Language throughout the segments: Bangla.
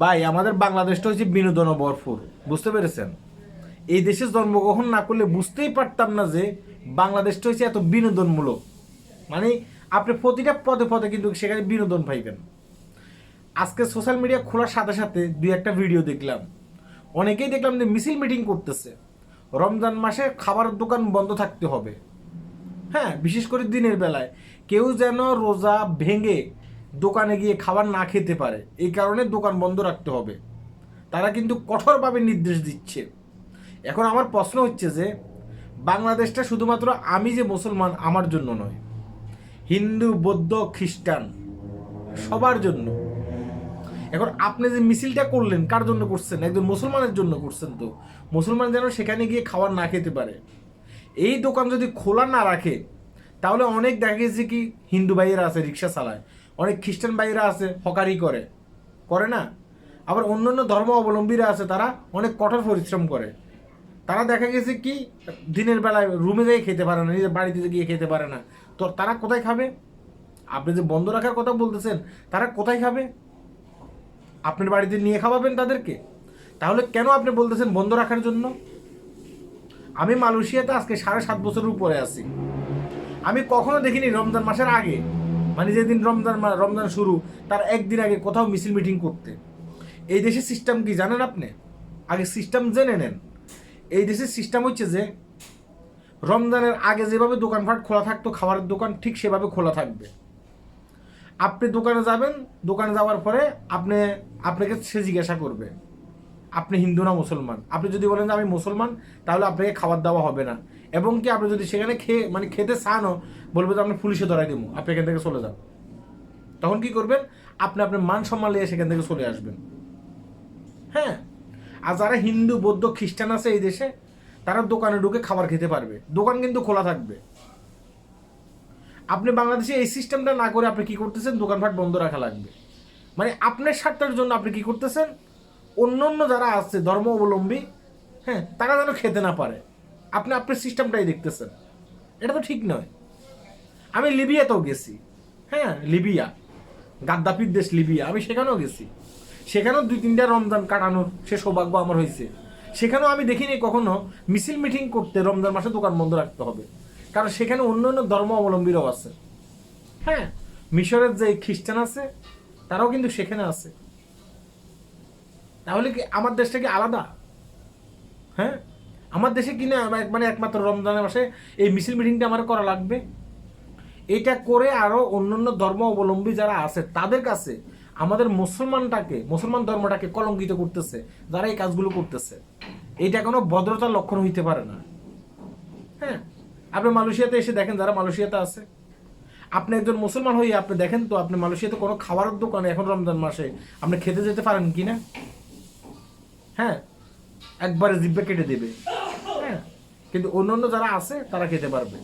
ভাই, আমাদের বাংলাদেশটা হচ্ছে বিনোদন ভরপুর, বুঝতে পেরেছেন? এই দেশে জন্মগ্রহণ না করলে বুঝতেই পারতাম না যে বাংলাদেশটা হচ্ছে এত বিনোদনমূলক। মানে আপনি প্রতিটা পদে পদে কিন্তু সেখানে বিনোদন পাইবেন। আজকে সোশ্যাল মিডিয়া খোলার সাথে সাথে দুই একটা ভিডিও দেখলাম। অনেকেই দেখলাম যে মিছিল মিটিং করতেছে। রমজান মাসে খাবার দোকান বন্ধ থাকতে হবে। হ্যাঁ বিশেষ করে দিনের বেলায়। কেউ যেন রোজা ভেঙে দোকানে গিয়ে খাবার না খেতে পারে, এই কারণে দোকান বন্ধ রাখতে হবে। তারা কিন্তু কঠোরভাবে নির্দেশ দিচ্ছে। এখন আমার প্রশ্ন হচ্ছে যে, বাংলাদেশটা শুধুমাত্র আমি যে মুসলমান, আমার জন্য নয়, হিন্দু, বৌদ্ধ, খ্রিস্টান, সবার জন্য। এখন আপনি যে মিছিলটা করলেন, কার জন্য করছেন? একজন মুসলমানের জন্য করছেন তো। মুসলমান যেন সেখানে গিয়ে খাবার না খেতে পারে। এই দোকান যদি খোলা না রাখে, তাহলে অনেক দেখা গেছে কি, হিন্দু ভাইয়েরা আছে, রিক্সা চালায়। অনেক খ্রিস্টান ভাইয়েরা আছে, হকারি করে। করে না? আবার অন্য অন্য ধর্ম অবলম্বীরা আছে, তারা অনেক কঠোর পরিশ্রম করে। তারা দেখা গেছে কি, দিনের বেলায় রুমে যেয়ে খেতে পারে না, নিজের বাড়িতে গিয়ে খেতে পারে না। তো তারা কোথায় খাবে? আপনি যে বন্ধ রাখার কথা বলতেছেন, তারা কোথায় খাবে? আপনার বাড়িতে নিয়ে খাওয়াবেন তাদেরকে? তাহলে কেন আপনি বলতেছেন বন্ধ রাখার জন্য? আমি মালয়েশিয়াতে আজকে সাড়ে সাত বছরের উপরে আছি। আমি কখনো দেখিনি রমজান মাসের আগে। মানে যেদিন রমজান রমজান শুরু, তার একদিন আগে কোথাও মিছিল মিটিং করতে। এই দেশের সিস্টেম কি জানেন আপনি? আগে সিস্টেম জেনে নেন। এই দেশের সিস্টেম হচ্ছে যে, রমজানের আগে যেভাবে দোকানপাট খোলা থাকতো, খাবারের দোকান ঠিক সেভাবে খোলা থাকবে। আপনি দোকানে যাবেন, দোকানে যাওয়ার পরে আপনি, আপনাকে সে জিজ্ঞাসা করবে, আপনি হিন্দু না মুসলমান? আপনি যদি বলেন যে, আমি মুসলমান, তাহলে আপনাকে খাবার দেওয়া হবে না। এবং কি আপনি যদি সেখানে খেয়ে মানে খেতে চানও, বলবে যে আপনি পুলিশে ধরাই দেবো আপনি এখান থেকে চলে যান। তখন কি করবেন? আপনি আপনার মান সম্মান নিয়ে সেখান থেকে চলে আসবেন। হ্যাঁ? আর যারা হিন্দু, বৌদ্ধ, খ্রিস্টান আছে এই দেশে, তারা দোকানে ঢুকে খাবার খেতে পারবে। দোকান কিন্তু খোলা থাকবে। আপনি বাংলাদেশে এই সিস্টেমটা না করে আপনি কি করতেছেন? দোকানপাট বন্ধ রাখা লাগবে। মানে আপনার স্বার্থের জন্য আপনি কি করতেছেন? অন্য অন্য যারা আছে ধর্ম অবলম্বী হ্যাঁ তারা যেন খেতে না পারে। আপনি আপনার সিস্টেমটাই দেখতেছেন। এটা তো ঠিক নয়। আমি লিবিয়াতেও গেছি। হ্যাঁ লিবিয়া। গাদ্দাফির দেশ লিবিয়া। আমি সেখানেও গেছি। সেখানেও দুই, তিনটা রমজান কাটানোর সে সৌভাগ্য আমার হয়েছে। সেখানেও আমি দেখিনি কখনো মিছিল মিটিং করতে রমজান মাসে দোকান বন্ধ রাখতে হবে। কারণ সেখানে অন্য অন্য ধর্ম অবলম্বীরাও আছে। হ্যাঁ মিশরের যে খ্রিস্টান আছে, তারাও কিন্তু সেখানে আছে। তাহলে কি আমার দেশটা কি আলাদা? হ্যাঁ আমার দেশে কিনা আমার- মানে একমাত্র রমজানের মাসে এই মিছিল মিটিংটা আমার করা লাগবে। এটা করে আরও অন্যান্য ধর্ম অবলম্বী যারা আছে, তাদের কাছে আমাদের মুসলমানটাকে, মুসলমান ধর্মটাকে কলঙ্কিত করতেছে, যারা এই কাজগুলো করতেছে। এটা কোনো ভদ্রতার লক্ষণ হইতে পারে না। হ্যাঁ আপনি মালয়েশিয়াতে এসে দেখেন যারা মালয়েশিয়াতে আছে। আপনি একজন মুসলমান হয়ে আপনি দেখেন তো, আপনি মালয়েশিয়াতে কোনো খাবারের দোকানে এখন রমজান মাসে আপনি খেতে যেতে পারেন কি না হ্যাঁ একবারে জিব্বে কেটে দেবে। কিন্তু অন্যান্য যারা আছে, তারা খেতে পারবে।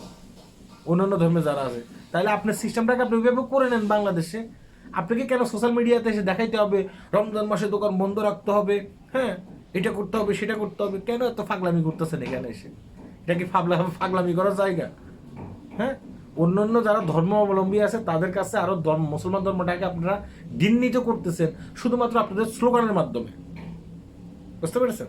অন্যান্য ধর্মে যারা আছে। তাহলে আপনার সিস্টেমটাকে আপনি ওইভাবে করে নেন বাংলাদেশে। আপনাকে কেন সোশ্যাল মিডিয়াতে এসে দেখাইতে হবে? রমজান মাসে দোকান বন্ধ রাখতে হবে। হ্যাঁ এটা করতে হবে, সেটা করতে হবে। কেন এত ফাগলামি করতেছেন এখানে এসে? এটা কি ফাগলা, ফাগলামি করার জায়গা? হ্যাঁ অন্যান্য যারা ধর্ম অবলম্বী আছে, তাদের কাছে আরও ধর্ম, মুসলমান ধর্মটাকে আপনারা ঘৃণিত করতেছেন, শুধুমাত্র আপনাদের স্লোগানের মাধ্যমে। বুঝতে পেরেছেন?